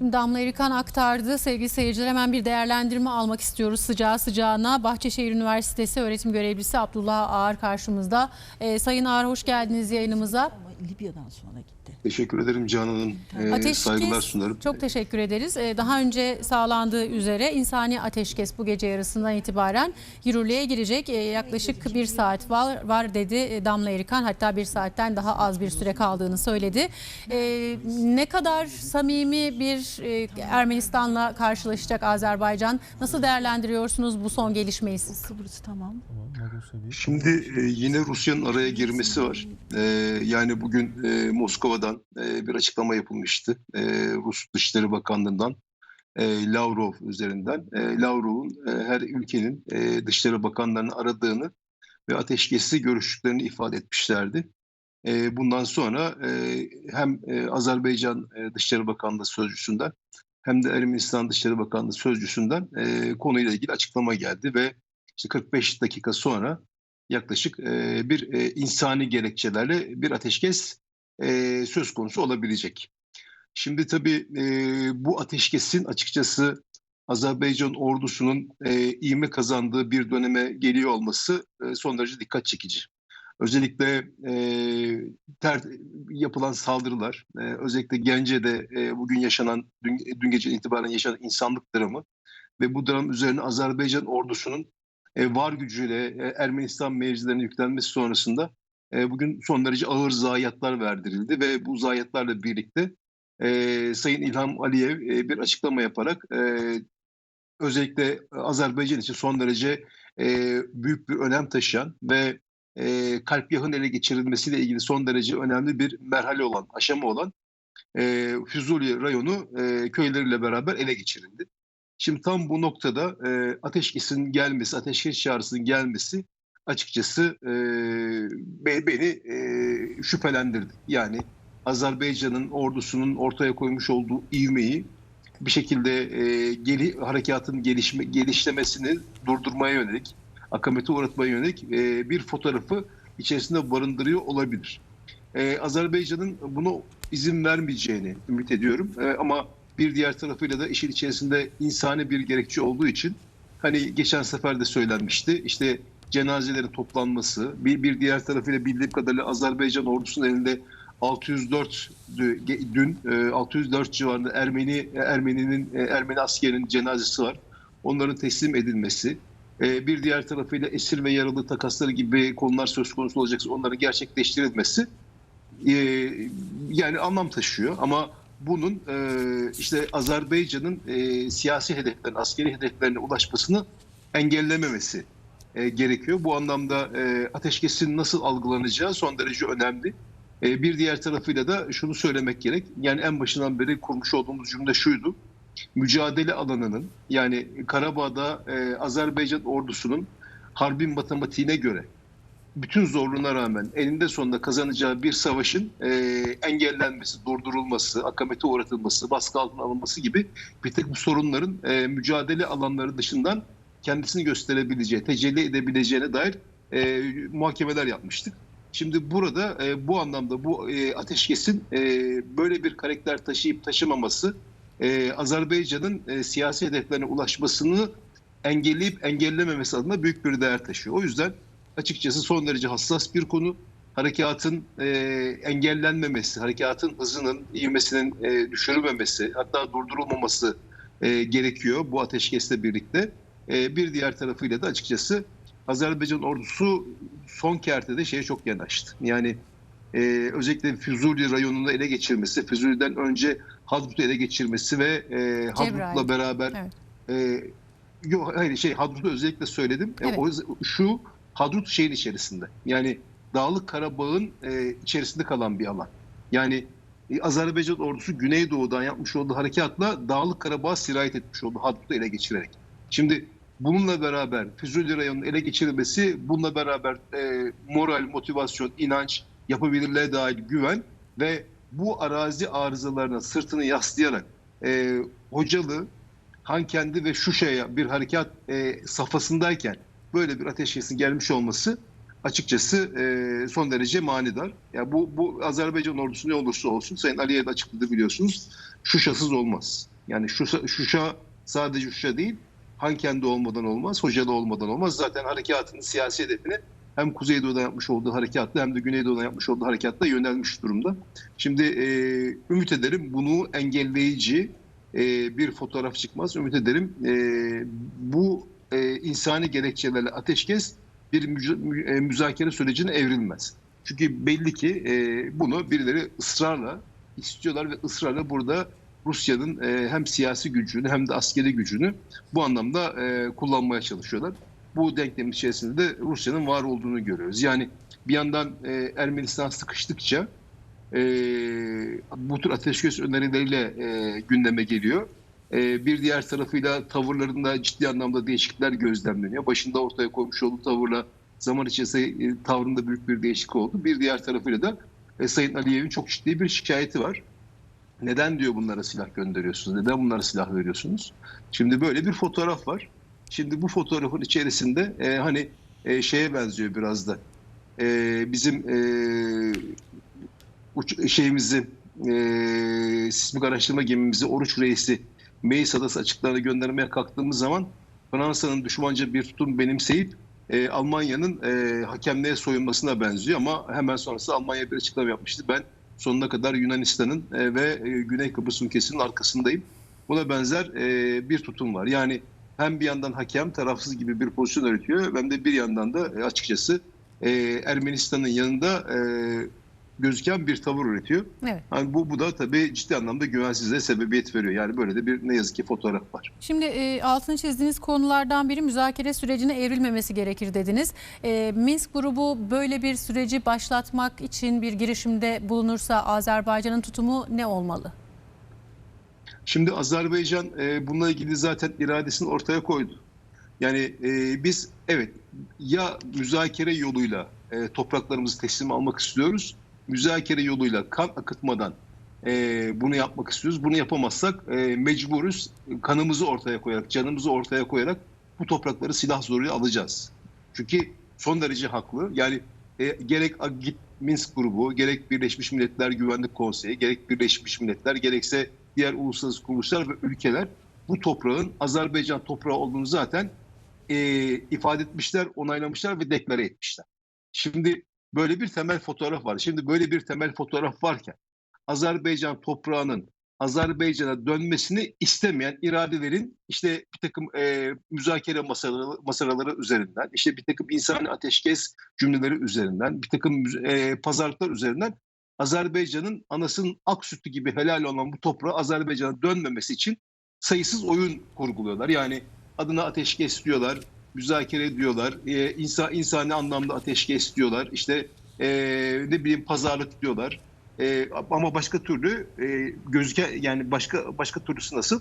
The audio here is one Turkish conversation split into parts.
Şimdi Damla Erikan aktardı. Sevgili seyirciler hemen bir değerlendirme almak istiyoruz sıcağı sıcağına. Bahçeşehir Üniversitesi öğretim görevlisi Abdullah Ağar karşımızda. Ee, Sayın Ağar hoş geldiniz yayınımıza. Ama Libya'dan sonra gitti. Teşekkür ederim Canan Hanım. Ee, saygılar sunarım. Çok teşekkür ederiz. Ee, Daha önce sağlandığı üzere insani ateşkes bu gece yarısından itibaren yürürlüğe girecek. Ee, Yaklaşık bir saat var, var dedi e, Damla Erikan. Hatta bir saatten daha az bir süre kaldığını söyledi. Ne kadar samimi bir e, Ermenistan'la karşılaşacak Azerbaycan? Nasıl değerlendiriyorsunuz bu son gelişmeyi siz? Kıbrıs tamam. Şimdi e, yine Rusya'nın araya girmesi var. E, yani bugün e, Moskova'dan e, bir açıklama yapılmıştı. E, Rus Dışişleri Bakanlığı'ndan e, Lavrov üzerinden. E, Lavrov'un e, her ülkenin e, Dışişleri Bakanlarını aradığını ve ateşkesi görüştüklerini ifade etmişlerdi. E, bundan sonra e, hem e, Azerbaycan e, Dışişleri Bakanlığı Sözcüsü'nden hem de Ermenistan Dışişleri Bakanlığı Sözcüsü'nden e, konuyla ilgili açıklama geldi ve işte 45 dakika sonra yaklaşık e, bir e, insani gerekçelerle bir ateşkes e, söz konusu olabilecek. Şimdi tabii e, bu ateşkesin açıkçası Azerbaycan ordusunun e, ivme kazandığı bir döneme geliyor olması e, son derece dikkat çekici. Özellikle e, ter, yapılan saldırılar, e, özellikle Gence'de e, bugün yaşanan, dün, dün gece itibaren yaşanan insanlık dramı ve bu dram üzerine Azerbaycan ordusunun e, var gücüyle e, Ermenistan mevzilerine yüklenmesi sonrasında e, bugün son derece ağır zayiatlar verdirildi ve bu zayiatlarla birlikte e, Sayın İlham Aliyev e, bir açıklama yaparak özellikle Azerbaycan için son derece büyük bir önem taşıyan ve e, kalpgahın ele geçirilmesiyle ilgili son derece önemli bir merhale olan, aşama olan e, Füzuli rayonu köyleriyle beraber ele geçirildi. Şimdi tam bu noktada ateşkesin gelmesi, ateşkes çağrısının gelmesi açıkçası e, be- beni e, şüphelendirdi. Yani Azerbaycan'ın ordusunun ortaya koymuş olduğu ivmeyi bir şekilde e, geli, harekatın gelişme, gelişlemesini durdurmaya yönelik, akamete uğratmaya yönelik e, bir fotoğrafı içerisinde barındırıyor olabilir. E, Azerbaycan'ın bunu izin vermeyeceğini ümit ediyorum. E, ama bir diğer tarafıyla da işin içerisinde insani bir gerekçe olduğu için hani geçen sefer de söylenmişti. İşte cenazelerin toplanması, bir, bir diğer tarafıyla bildiğim kadarıyla Azerbaycan ordusunun elinde 604 dü- dün e, 604 civarında Ermeni Ermeninin e, Ermeni askerinin cenazesi var. Onların teslim edilmesi, e, bir diğer tarafıyla esir ve yaralı takasları gibi konular söz konusu olacaksa onların gerçekleştirilmesi e, yani anlam taşıyor ama bunun e, işte Azerbaycan'ın e, siyasi hedeflerine, askeri hedeflerine ulaşmasını engellememesi e, gerekiyor. Bu anlamda e, ateşkesin nasıl algılanacağı son derece önemli. E, bir diğer tarafıyla da şunu söylemek gerek. Yani en başından beri kurmuş olduğumuz cümle şuydu. Mücadele alanının yani Karabağ'da e, Azerbaycan ordusunun harbin matematiğine göre bütün zorluğuna rağmen eninde sonunda kazanacağı bir savaşın e, engellenmesi, durdurulması, akamete uğratılması, baskı altına alınması gibi bir takım sorunların e, mücadele alanları dışından kendisini gösterebileceği, tecelli edebileceğine dair e, muhakemeler yapmıştık. Şimdi burada e, bu anlamda bu e, ateşkesin e, böyle bir karakter taşıyıp taşımaması e, Azerbaycan'ın e, siyasi hedeflerine ulaşmasını engelleyip engellememesi adına büyük bir değer taşıyor. O yüzden açıkçası son derece hassas bir konu. Harekatın e, engellenmemesi, harekatın hızının, ivmesinin e, düşürülmemesi, hatta durdurulmaması e, gerekiyor bu ateşkesle birlikte. E, bir diğer tarafıyla da açıkçası Azerbaycan ordusu son kertede şeye çok yanaştı. Yani e, özellikle Füzuli rayonunu ele geçirmesi, Füzuli'den önce Hadrut'u ele geçirmesi ve e, Hadrut'la beraber Evet. e, yok hayır şey Hadrut'u özellikle söyledim. E, Evet. o, şu Hadrut şeyin içerisinde. Yani Dağlık Karabağ'ın e, içerisinde kalan bir alan. Yani e, Azerbaycan ordusu Güneydoğu'dan yapmış olduğu harekatla Dağlık Karabağ'a sirayet etmiş oldu Hadrut'u ele geçirerek. Şimdi bununla beraber Füzuli rayonunun ele geçirilmesi, bununla beraber e, moral, motivasyon, inanç, yapabilirliğe dair güven ve bu arazi arızalarına sırtını yaslayarak e, Hocalı, Hankendi ve Şuşa'ya bir harekat e, safhasındayken böyle bir ateşkesin gelmiş olması açıkçası e, son derece manidar. Ya bu bu Azerbaycan ordusu ne olursa olsun Sayın Aliyev de açıkladı biliyorsunuz. Şuşasız olmaz. Yani Şuşa, Şuşa sadece Şuşa değil, Hanken'de olmadan olmaz, Hoca'da olmadan olmaz. Zaten harekatın siyasi hedefini hem Kuzeydoğu'da yapmış olduğu harekatla hem de Güneydoğu'da yapmış olduğu harekatla yönelmiş durumda. Şimdi e, ümit ederim bunu engelleyici e, bir fotoğraf çıkmaz. Ümit ederim e, bu e, insani gerekçelerle ateşkes bir müca- mü- e, müzakere sürecine evrilmez. Çünkü belli ki e, bunu birileri ısrarla istiyorlar ve ısrarla burada Rusya'nın e, hem siyasi gücünü hem de askeri gücünü bu anlamda e, kullanmaya çalışıyorlar. Bu denklemin içerisinde de Rusya'nın var olduğunu görüyoruz. Yani bir yandan e, Ermenistan sıkıştıkça e, bu tür ateşkes önerileriyle e, gündeme geliyor. E, bir diğer tarafıyla tavırlarında ciddi anlamda değişiklikler gözlemleniyor. Başında ortaya koymuş olduğu tavırla zaman içerisinde e, tavrında büyük bir değişiklik oldu. Bir diğer tarafıyla da e, Sayın Aliyev'in çok ciddi bir şikayeti var. Neden diyor bunlara silah gönderiyorsunuz? Neden bunlara silah veriyorsunuz? Şimdi böyle bir fotoğraf var. Şimdi bu fotoğrafın içerisinde e, hani e, şeye benziyor biraz da. E, bizim e, uç, şeyimizi e, sismik araştırma gemimizi Oruç Reis'i Meis Adası açıklarına göndermeye kalktığımız zaman Fransa'nın düşmanca bir tutum benimseyip e, Almanya'nın e, hakemliğe soyunmasına benziyor ama hemen sonrası Almanya bir açıklama yapmıştı. Ben sonuna kadar Yunanistan'ın e, ve e, Güney Kıbrıs ülkesinin arkasındayım. Buna benzer e, bir tutum var. Yani hem bir yandan hakem tarafsız gibi bir pozisyon üretiyor hem de bir yandan da açıkçası Ermenistan'ın yanında gözüken bir tavır üretiyor. Evet. Yani bu, bu da tabii ciddi anlamda güvensizliğe sebebiyet veriyor. Yani böyle de bir ne yazık ki fotoğraf var. Şimdi e, altını çizdiğiniz konulardan biri müzakere sürecine evrilmemesi gerekir dediniz. E, Minsk grubu böyle bir süreci başlatmak için bir girişimde bulunursa Azerbaycan'ın tutumu ne olmalı? Şimdi Azerbaycan e, bununla ilgili zaten iradesini ortaya koydu. Yani e, biz evet ya müzakere yoluyla e, topraklarımızı teslim almak istiyoruz. Müzakere yoluyla kan akıtmadan e, bunu yapmak istiyoruz. Bunu yapamazsak e, mecburuz kanımızı ortaya koyarak, canımızı ortaya koyarak bu toprakları silah zoruyla alacağız. Çünkü son derece haklı. Yani e, gerek Agit Minsk grubu, gerek Birleşmiş Milletler Güvenlik Konseyi, gerek Birleşmiş Milletler, gerekse diğer uluslararası kuruluşlar ve ülkeler bu toprağın Azerbaycan toprağı olduğunu zaten e, ifade etmişler, onaylamışlar ve deklare etmişler. Şimdi böyle bir temel fotoğraf var. Şimdi böyle bir temel fotoğraf varken Azerbaycan toprağının Azerbaycan'a dönmesini istemeyen iradelerin işte bir takım e, müzakere masaları, masaları üzerinden, işte bir takım insani ateşkes cümleleri üzerinden, bir takım e, pazarlıklar üzerinden Azerbaycan'ın anasının ak sütü gibi helal olan bu toprağa Azerbaycan'a dönmemesi için sayısız oyun kurguluyorlar. Yani adına ateşkes diyorlar, müzakere diyorlar, e, insan insani anlamda ateşkes diyorlar, işte e, ne bileyim pazarlık diyorlar. E, ama başka türlü e, gözüke yani başka başka türlüsü nasıl?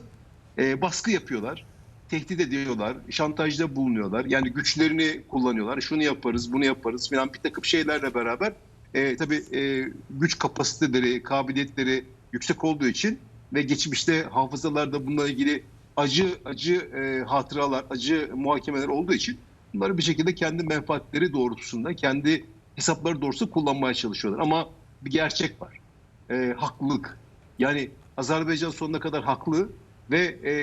E, baskı yapıyorlar, tehdit ediyorlar, şantajda bulunuyorlar. Yani güçlerini kullanıyorlar. Şunu yaparız, bunu yaparız falan bir takım şeylerle beraber e, tabii e, güç kapasiteleri, kabiliyetleri yüksek olduğu için ve geçmişte hafızalarda bununla ilgili acı acı e, hatıralar, acı muhakemeler olduğu için bunları bir şekilde kendi menfaatleri doğrultusunda, kendi hesapları doğrultusunda kullanmaya çalışıyorlar. Ama bir gerçek var. E, haklılık. Yani Azerbaycan sonuna kadar haklı ve e,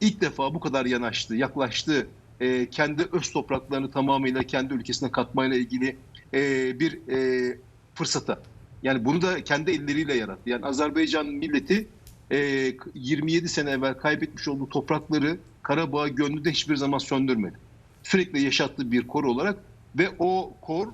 ilk defa bu kadar yanaştı, yaklaştı. E, kendi öz topraklarını tamamıyla kendi ülkesine katmayla ilgili e, bir e, fırsata. Yani bunu da kendi elleriyle yarattı. Yani Azerbaycan milleti e, 27 sene evvel kaybetmiş olduğu toprakları Karabağ gönlünde hiçbir zaman söndürmedi. Sürekli yaşattığı bir kor olarak ve o kor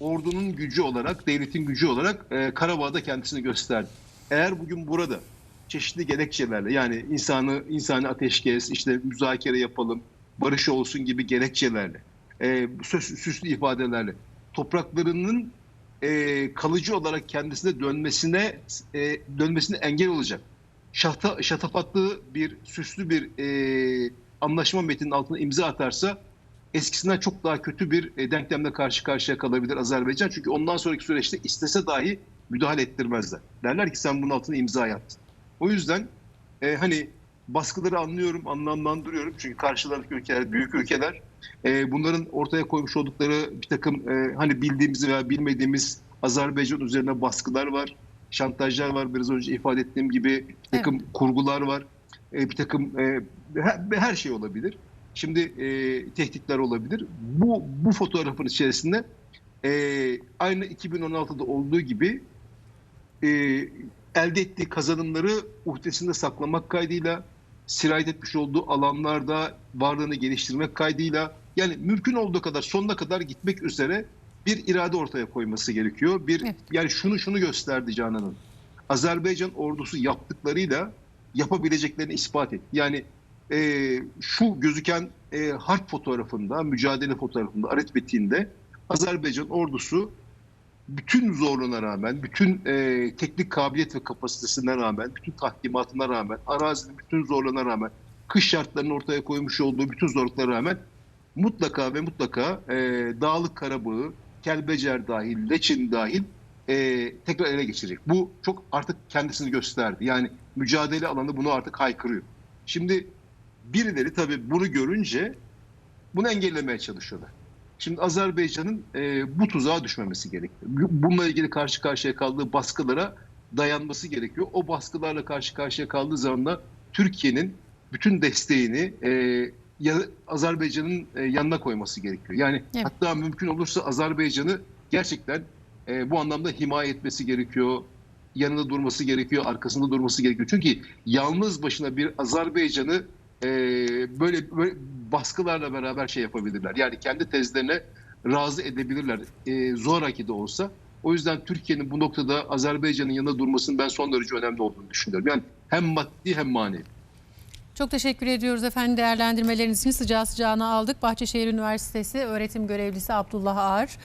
ordunun gücü olarak, devletin gücü olarak e, Karabağ'da kendisini gösterdi. Eğer bugün burada çeşitli gerekçelerle yani insanı insani ateşkes, işte müzakere yapalım, barış olsun gibi gerekçelerle, e, söz, süslü ifadelerle topraklarının e, kalıcı olarak kendisine dönmesine e, dönmesine engel olacak. Şata, şatafatlı bir süslü bir e, anlaşma metninin altına imza atarsa eskisinden çok daha kötü bir e, denklemle karşı karşıya kalabilir Azerbaycan. Çünkü ondan sonraki süreçte istese dahi müdahale ettirmezler. Derler ki sen bunun altına imza attın. O yüzden e, hani baskıları anlıyorum, anlamlandırıyorum. Çünkü karşılarındaki ülkeler büyük ülkeler. E, bunların ortaya koymuş oldukları bir takım e, hani bildiğimiz veya bilmediğimiz Azerbaycan üzerine baskılar var. Şantajlar var. Biraz önce ifade ettiğim gibi bir takım kurgular var. E, bir takım e, her, her şey olabilir. Şimdi e, tehditler olabilir. Bu bu fotoğrafın içerisinde e, aynı 2016'da olduğu gibi e, elde ettiği kazanımları uhdesinde saklamak kaydıyla sirayet etmiş olduğu alanlarda varlığını geliştirmek kaydıyla yani mümkün olduğu kadar sonuna kadar gitmek üzere bir irade ortaya koyması gerekiyor. Bir Evet. yani şunu şunu gösterdi Canan'ın. Azerbaycan ordusu yaptıklarıyla yapabileceklerini ispat etti. Yani e, şu gözüken e, harp fotoğrafında, mücadele fotoğrafında, aritmetiğinde Azerbaycan ordusu bütün zorluğuna rağmen, bütün e, teknik kabiliyet ve kapasitesine rağmen, bütün tahkimatına rağmen, arazinin bütün zorluğuna rağmen, kış şartlarının ortaya koymuş olduğu bütün zorluklara rağmen mutlaka ve mutlaka e, Dağlık Karabağ'ı, Kelbecer dahil, Leçin dahil e, tekrar ele geçirecek. Bu çok artık kendisini gösterdi. Yani mücadele alanı bunu artık haykırıyor. Şimdi birileri tabii bunu görünce bunu engellemeye çalışıyorlar. Şimdi Azerbaycan'ın e, bu tuzağa düşmemesi gerekiyor. Bununla ilgili karşı karşıya kaldığı baskılara dayanması gerekiyor. O baskılarla karşı karşıya kaldığı zaman da Türkiye'nin bütün desteğini e, ya, Azerbaycan'ın e, yanına koyması gerekiyor. Yani Evet. hatta mümkün olursa Azerbaycan'ı gerçekten e, bu anlamda himaye etmesi gerekiyor. Yanında durması gerekiyor, arkasında durması gerekiyor. Çünkü yalnız başına bir Azerbaycan'ı e, böyle, böyle baskılarla beraber şey yapabilirler. Yani kendi tezlerine razı edebilirler. E, zoraki de olsa. O yüzden Türkiye'nin bu noktada Azerbaycan'ın yanında durmasının ben son derece önemli olduğunu düşünüyorum. Yani hem maddi hem manevi. Çok teşekkür ediyoruz efendim değerlendirmeleriniz için sıcağı sıcağına aldık. Bahçeşehir Üniversitesi öğretim görevlisi Abdullah Ağar.